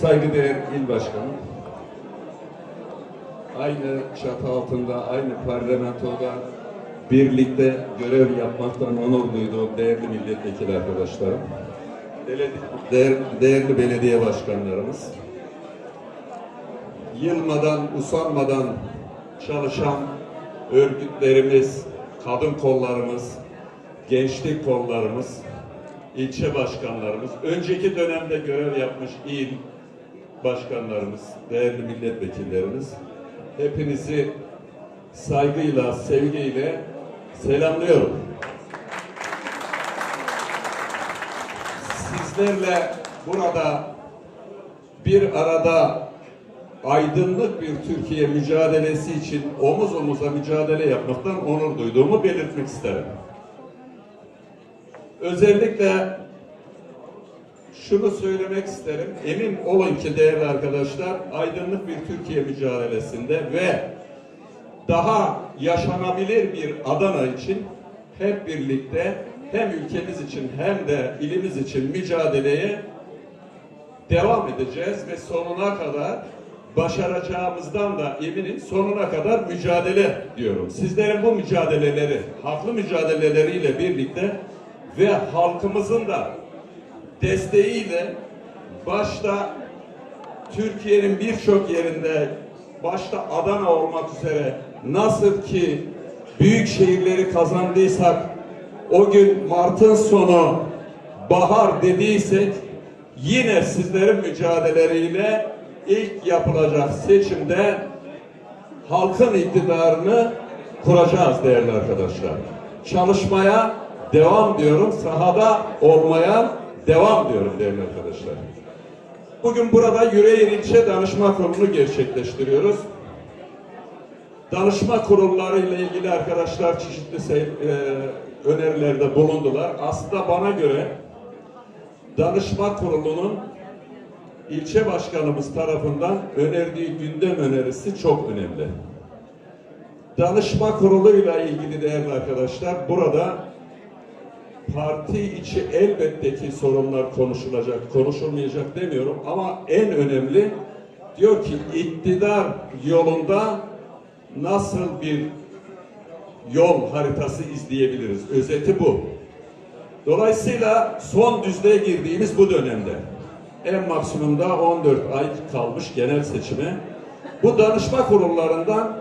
saygıdeğer il başkanım, aynı çatı altında, aynı parlamentoda birlikte görev yapmaktan onur duyduğum değerli milletvekili arkadaşlarım, beledi- değer- değerli belediye başkanlarımız, yılmadan, usanmadan çalışan örgütlerimiz, kadın kollarımız, gençlik kollarımız, ilçe başkanlarımız, önceki dönemde görev yapmış il başkanlarımız, değerli milletvekillerimiz, hepinizi saygıyla, sevgiyle selamlıyorum. Sizlerle burada bir arada aydınlık bir Türkiye mücadelesi için omuz omuza mücadele yapmaktan onur duyduğumu belirtmek isterim. Özellikle şunu söylemek isterim. Emin olun ki değerli arkadaşlar, aydınlık bir Türkiye mücadelesinde ve daha yaşanabilir bir Adana için hep birlikte hem ülkemiz için hem de ilimiz için mücadeleye devam edeceğiz ve sonuna kadar başaracağımızdan da eminim sonuna kadar mücadele diyorum. Sizlerin bu mücadeleleri, haklı mücadeleleriyle birlikte ve halkımızın da desteğiyle başta Türkiye'nin birçok yerinde başta Adana olmak üzere nasıl ki büyük şehirleri kazandıysak o gün Mart'ın sonu bahar dediysek yine sizlerin mücadeleleriyle ilk yapılacak seçimde halkın iktidarını kuracağız değerli arkadaşlar. Çalışmaya devam diyorum. Sahada olmaya devam diyorum değerli arkadaşlar. Bugün burada Yüreğir İlçe Danışma Kurulu'nu gerçekleştiriyoruz. Danışma kurulları ile ilgili arkadaşlar çeşitli e, önerilerde bulundular. Aslında bana göre danışma kurulunun ilçe başkanımız tarafından önerdiği gündem önerisi çok önemli. Danışma kuruluyla ilgili değerli arkadaşlar burada parti içi elbette ki sorunlar konuşulacak, konuşulmayacak demiyorum ama en önemli diyor ki iktidar yolunda nasıl bir yol haritası izleyebiliriz? Özeti bu. Dolayısıyla son düzlüğe girdiğimiz bu dönemde en maksimumda 14 ay kalmış genel seçime bu danışma kurullarından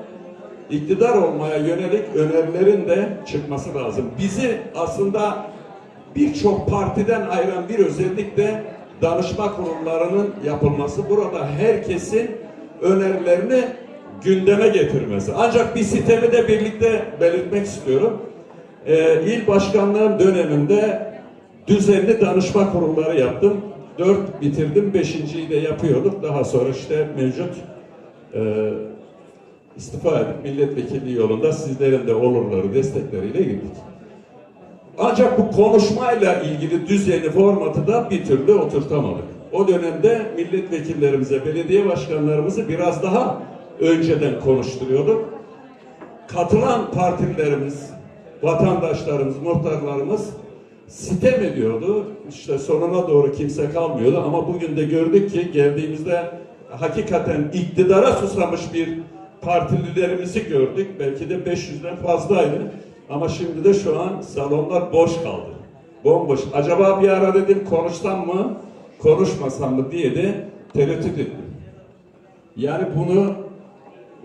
iktidar olmaya yönelik önerilerin de çıkması lazım. Bizi aslında birçok partiden ayıran bir özellik de danışma kurullarının yapılması. Burada herkesin önerilerini gündeme getirmesi. Ancak bir sitemi de birlikte belirtmek istiyorum. Ee, il başkanlığım döneminde düzenli danışma kurulları yaptım. Dört bitirdim, beşinciyi de yapıyorduk. Daha sonra işte mevcut e, istifa edip milletvekilliği yolunda sizlerin de olurları, destekleriyle gittik. Ancak bu konuşmayla ilgili düzeni, formatı da bir türlü oturtamadık. O dönemde milletvekillerimize, belediye başkanlarımızı biraz daha önceden konuşturuyorduk. Katılan partilerimiz, vatandaşlarımız, muhtarlarımız sitem ediyordu. İşte sonuna doğru kimse kalmıyordu ama bugün de gördük ki geldiğimizde hakikaten iktidara susamış bir partililerimizi gördük. Belki de 500'den fazlaydı. Ama şimdi de şu an salonlar boş kaldı. Bomboş. Acaba bir ara dedim konuşsam mı, konuşmasam mı diye de tereddüt ettim. Yani bunu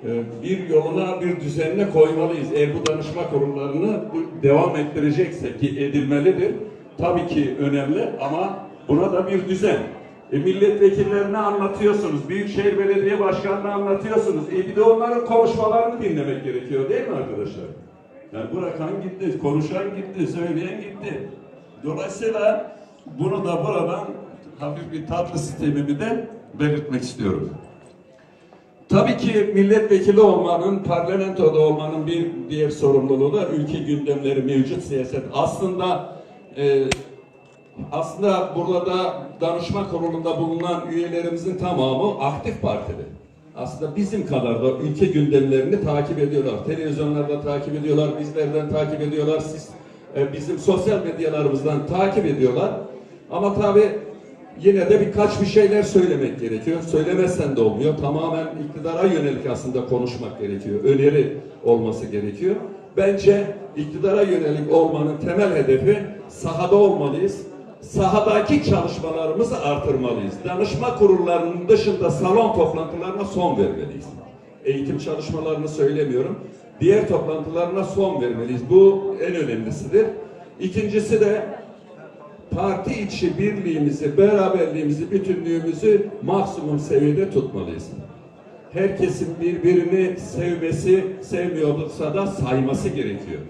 e, bir yoluna, bir düzenine koymalıyız. Eğer bu danışma kurullarını bu devam ettirecekse ki edilmelidir. Tabii ki önemli ama buna da bir düzen. E, milletvekillerine anlatıyorsunuz, Büyükşehir Belediye Başkanı'na anlatıyorsunuz. E bir de onların konuşmalarını dinlemek gerekiyor değil mi arkadaşlar? Yani bırakan gitti, konuşan gitti, söyleyen gitti. Dolayısıyla bunu da buradan hafif bir tatlı sistemimi de belirtmek istiyorum. Tabii ki milletvekili olmanın, parlamentoda olmanın bir diğer sorumluluğu da ülke gündemleri, mevcut siyaset. Aslında e, aslında burada danışma kurulunda bulunan üyelerimizin tamamı aktif partili. Aslında bizim kadar da ülke gündemlerini takip ediyorlar. Televizyonlarda takip ediyorlar, bizlerden takip ediyorlar, siz e, bizim sosyal medyalarımızdan takip ediyorlar. Ama tabii yine de birkaç bir şeyler söylemek gerekiyor. Söylemezsen de olmuyor. Tamamen iktidara yönelik aslında konuşmak gerekiyor. Öneri olması gerekiyor. Bence iktidara yönelik olmanın temel hedefi sahada olmalıyız. Sahadaki çalışmalarımızı artırmalıyız. Danışma kurullarının dışında salon toplantılarına son vermeliyiz. Eğitim çalışmalarını söylemiyorum. Diğer toplantılarına son vermeliyiz. Bu en önemlisidir. İkincisi de parti içi birliğimizi, beraberliğimizi, bütünlüğümüzü maksimum seviyede tutmalıyız. Herkesin birbirini sevmesi, sevmiyorsa da sayması gerekiyor.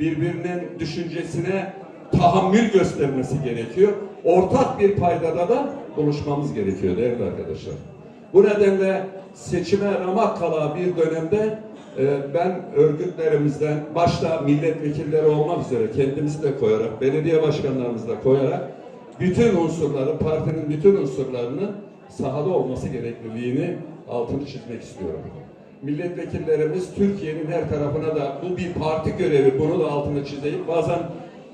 Birbirinin düşüncesine tahammül göstermesi gerekiyor. Ortak bir paydada da buluşmamız gerekiyor değerli arkadaşlar. Bu nedenle seçime ramak kala bir dönemde e, ben örgütlerimizden başta milletvekilleri olmak üzere kendimizi de koyarak, belediye başkanlarımızı da koyarak bütün unsurları, partinin bütün unsurlarını sahada olması gerekliliğini altını çizmek istiyorum. Milletvekillerimiz Türkiye'nin her tarafına da bu bir parti görevi, bunu da altını çizeyim. Bazen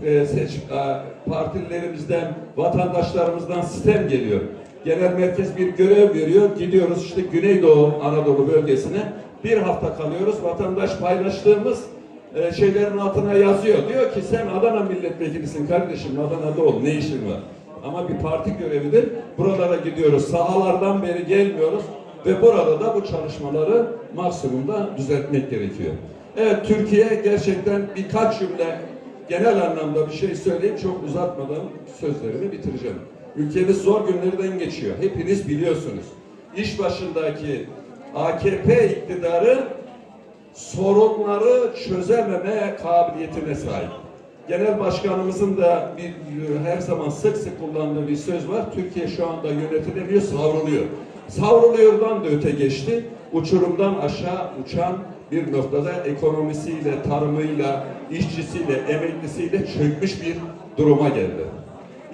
e, seç, e, partililerimizden, vatandaşlarımızdan sistem geliyor. Genel merkez bir görev veriyor. Gidiyoruz işte Güneydoğu Anadolu bölgesine. Bir hafta kalıyoruz. Vatandaş paylaştığımız e, şeylerin altına yazıyor. Diyor ki sen Adana milletvekilisin kardeşim. Adana'da ol. Ne işin var? Ama bir parti görevidir. Buralara gidiyoruz. Sahalardan beri gelmiyoruz. Ve burada da bu çalışmaları maksimumda düzeltmek gerekiyor. Evet Türkiye gerçekten birkaç cümle genel anlamda bir şey söyleyip çok uzatmadan sözlerimi bitireceğim. Ülkemiz zor günlerden geçiyor. Hepiniz biliyorsunuz. İş başındaki AKP iktidarı sorunları çözememe kabiliyetine sahip. Genel başkanımızın da bir her zaman sık sık kullandığı bir söz var. Türkiye şu anda yönetilemiyor, savruluyor. Savruluyordan da öte geçti. Uçurumdan aşağı uçan bir noktada ekonomisiyle, tarımıyla, işçisiyle, emeklisiyle çökmüş bir duruma geldi.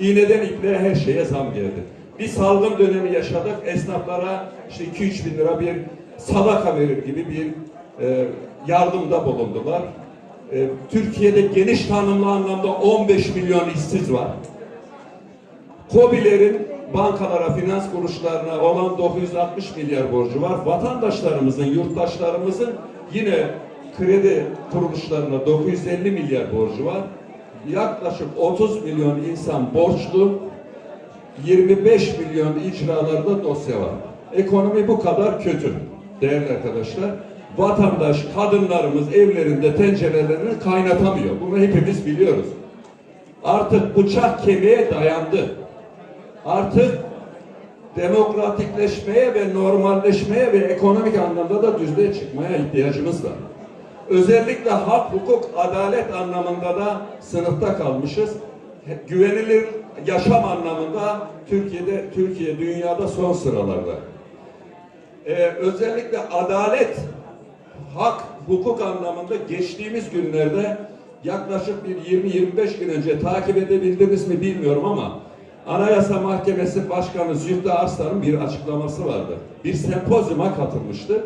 İğneden ipliğe her şeye zam geldi. Bir salgın dönemi yaşadık. Esnaflara işte 2-3 bin lira bir sadaka verir gibi bir e, yardımda bulundular. E, Türkiye'de geniş tanımlı anlamda 15 milyon işsiz var. KOBİ'lerin bankalara, finans kuruluşlarına olan 960 milyar borcu var. Vatandaşlarımızın, yurttaşlarımızın yine kredi kuruluşlarına 950 milyar borcu var. Yaklaşık 30 milyon insan borçlu, 25 milyon icralarda dosya var. Ekonomi bu kadar kötü değerli arkadaşlar. Vatandaş, kadınlarımız evlerinde tencerelerini kaynatamıyor. Bunu hepimiz biliyoruz. Artık bıçak kemiğe dayandı. Artık demokratikleşmeye ve normalleşmeye ve ekonomik anlamda da düzlüğe çıkmaya ihtiyacımız var. Özellikle hak, hukuk, adalet anlamında da sınıfta kalmışız. Güvenilir yaşam anlamında Türkiye'de, Türkiye dünyada son sıralarda. Ee, özellikle adalet, hak, hukuk anlamında geçtiğimiz günlerde yaklaşık bir 20-25 gün önce takip edebildiniz mi bilmiyorum ama Anayasa Mahkemesi Başkanı Zühtü Arslan'ın bir açıklaması vardı. Bir sempozyuma katılmıştı.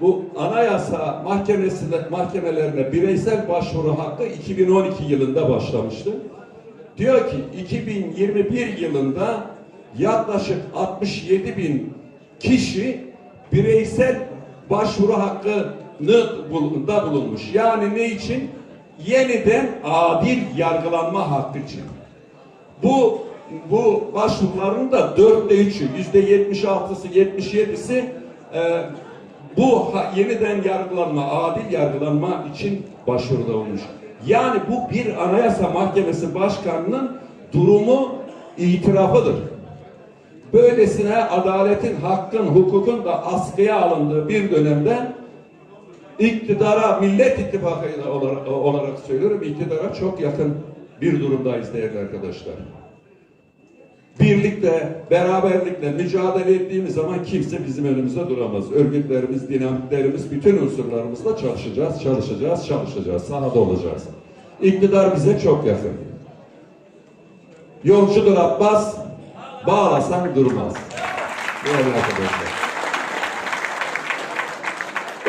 Bu Anayasa Mahkemesi mahkemelerine bireysel başvuru hakkı 2012 yılında başlamıştı. Diyor ki 2021 yılında yaklaşık 67 bin kişi bireysel başvuru hakkını bulunda bulunmuş. Yani ne için? Yeniden adil yargılanma hakkı için. Bu bu başvuruların da dörtte üçü, yüzde yetmiş altısı, yetmiş yedisi e, bu yeniden yargılanma, adil yargılanma için başvuruda olmuş. Yani bu bir anayasa mahkemesi başkanının durumu itirafıdır. Böylesine adaletin, hakkın, hukukun da askıya alındığı bir dönemde iktidara, Millet İttifakı olarak, olarak söylüyorum, iktidara çok yakın bir durumdayız değerli arkadaşlar birlikte, beraberlikle mücadele ettiğimiz zaman kimse bizim önümüzde duramaz. Örgütlerimiz, dinamiklerimiz, bütün unsurlarımızla çalışacağız, çalışacağız, çalışacağız, sahada olacağız. İktidar bize çok yakın. Yolcudur Abbas, bağlasan durmaz. Değerli arkadaşlar.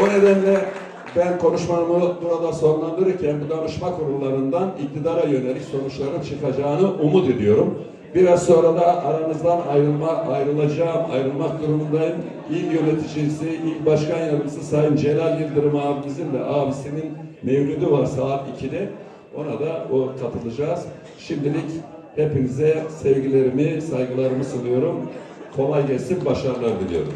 O nedenle ben konuşmamı burada sonlandırırken bu danışma kurullarından iktidara yönelik sonuçların çıkacağını umut ediyorum. Biraz sonra da aranızdan ayrılma, ayrılacağım, ayrılmak durumundayım. İl yöneticisi, il başkan yardımcısı Sayın Celal Yıldırım abimizin de abisinin mevlüdü var saat 2'de. Ona da o katılacağız. Şimdilik hepinize sevgilerimi, saygılarımı sunuyorum. Kolay gelsin, başarılar diliyorum.